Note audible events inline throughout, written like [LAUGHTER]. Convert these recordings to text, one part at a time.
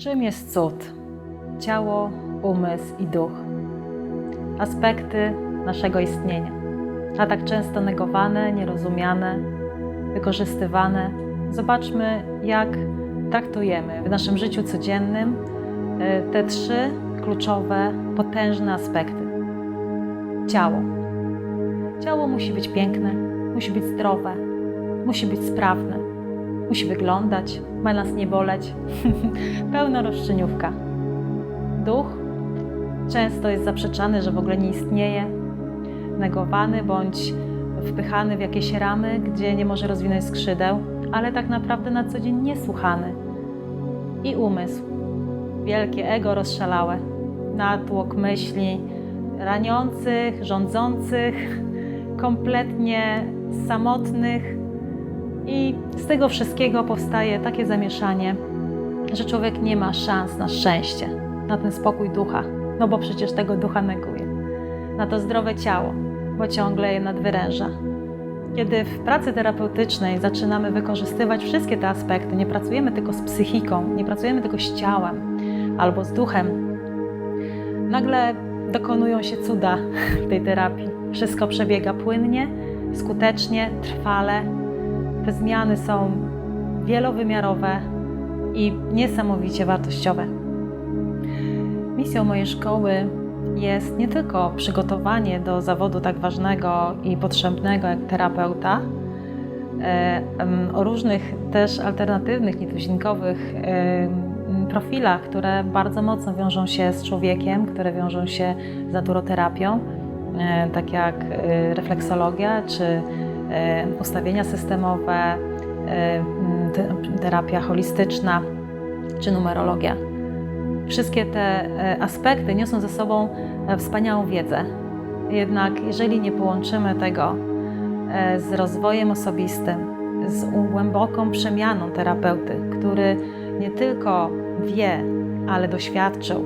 Czym jest cud? Ciało, umysł i duch. Aspekty naszego istnienia, a tak często negowane, nierozumiane, wykorzystywane. Zobaczmy, jak traktujemy w naszym życiu codziennym e, te trzy kluczowe, potężne aspekty. Ciało. Ciało musi być piękne, musi być zdrowe, musi być sprawne, musi wyglądać, ma nas nie boleć. [LAUGHS] Pełna roszczeniówka. Duch często jest zaprzeczany, że w ogóle nie istnieje, negowany bądź wpychany w jakieś ramy, gdzie nie może rozwinąć skrzydeł, ale tak naprawdę na co dzień niesłuchany. I umysł, wielkie ego rozszalałe, natłok myśli raniących, rządzących, kompletnie samotnych, i z tego wszystkiego powstaje takie zamieszanie, że człowiek nie ma szans na szczęście, na ten spokój ducha, no bo przecież tego ducha neguje, na to zdrowe ciało, bo ciągle je nadwyręża. Kiedy w pracy terapeutycznej zaczynamy wykorzystywać wszystkie te aspekty, nie pracujemy tylko z psychiką, nie pracujemy tylko z ciałem albo z duchem, nagle dokonują się cuda w tej terapii. Wszystko przebiega płynnie, skutecznie, trwale, te zmiany są wielowymiarowe i niesamowicie wartościowe. Misją mojej szkoły jest nie tylko przygotowanie do zawodu tak ważnego i potrzebnego jak terapeuta, e, o różnych też alternatywnych, nietuzinkowych e, profilach, które bardzo mocno wiążą się z człowiekiem, które wiążą się z naturoterapią, e, tak jak refleksologia czy E, ustawienia systemowe, e, terapia holistyczna czy numerologia. Wszystkie te e, aspekty niosą ze sobą wspaniałą wiedzę. Jednak jeżeli nie połączymy tego z rozwojem osobistym, z głęboką przemianą terapeuty, który nie tylko wie, ale doświadczył,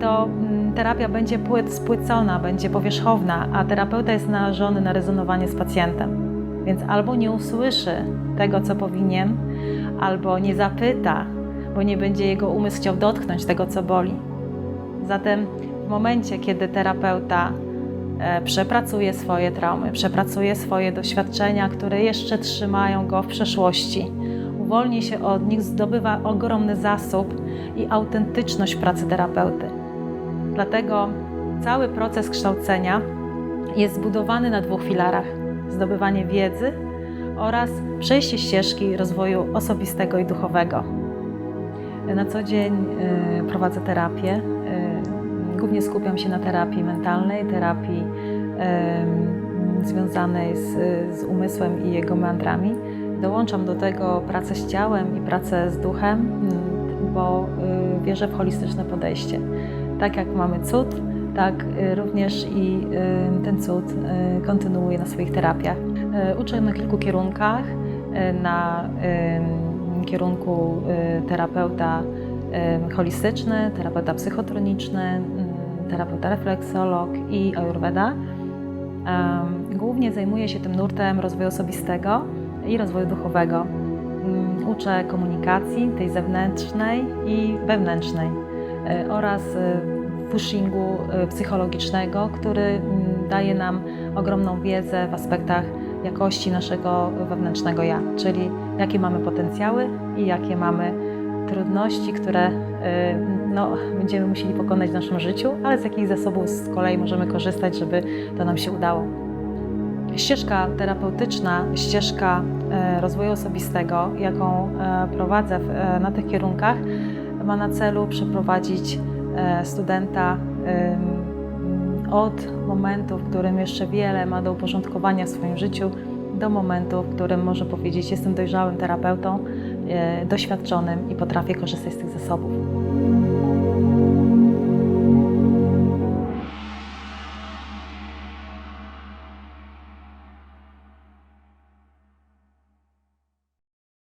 to terapia będzie spłycona, będzie powierzchowna, a terapeuta jest narażony na rezonowanie z pacjentem. Więc albo nie usłyszy tego, co powinien, albo nie zapyta, bo nie będzie jego umysł chciał dotknąć tego, co boli. Zatem w momencie, kiedy terapeuta e, przepracuje swoje traumy, przepracuje swoje doświadczenia, które jeszcze trzymają go w przeszłości, uwolni się od nich, zdobywa ogromny zasób i autentyczność pracy terapeuty. Dlatego cały proces kształcenia jest zbudowany na dwóch filarach: zdobywanie wiedzy oraz przejście ścieżki rozwoju osobistego i duchowego. Na co dzień y, prowadzę terapię. Y, głównie skupiam się na terapii mentalnej, terapii związanej z, z umysłem i jego meandrami. Dołączam do tego pracę z ciałem i pracę z duchem, bo y, wierzę w holistyczne podejście. Tak jak mamy cud, tak y, również i y, ten cud kontynuuję na swoich terapiach. Uczę na kilku kierunkach. Na kierunku terapeuta holistyczny, terapeuta psychotroniczny, terapeuta refleksolog i ayurveda. Głównie zajmuję się tym nurtem rozwoju osobistego i rozwoju duchowego. Mm, uczę komunikacji, tej zewnętrznej i wewnętrznej oraz pushingu e, psychologicznego, który mm, daje nam ogromną wiedzę w aspektach jakości naszego wewnętrznego ja, czyli jakie mamy potencjały i jakie mamy trudności, które no, będziemy musieli pokonać w naszym życiu, ale z jakich zasobów z kolei możemy korzystać, żeby to nam się udało. Ścieżka terapeutyczna, ścieżka e, rozwoju osobistego, jaką e, prowadzę e, na tych kierunkach, ma na celu przeprowadzić studenta od momentu, w którym jeszcze wiele ma do uporządkowania w swoim życiu, do momentu, w którym może powiedzieć: Jestem dojrzałym terapeutą, doświadczonym i potrafię korzystać z tych zasobów.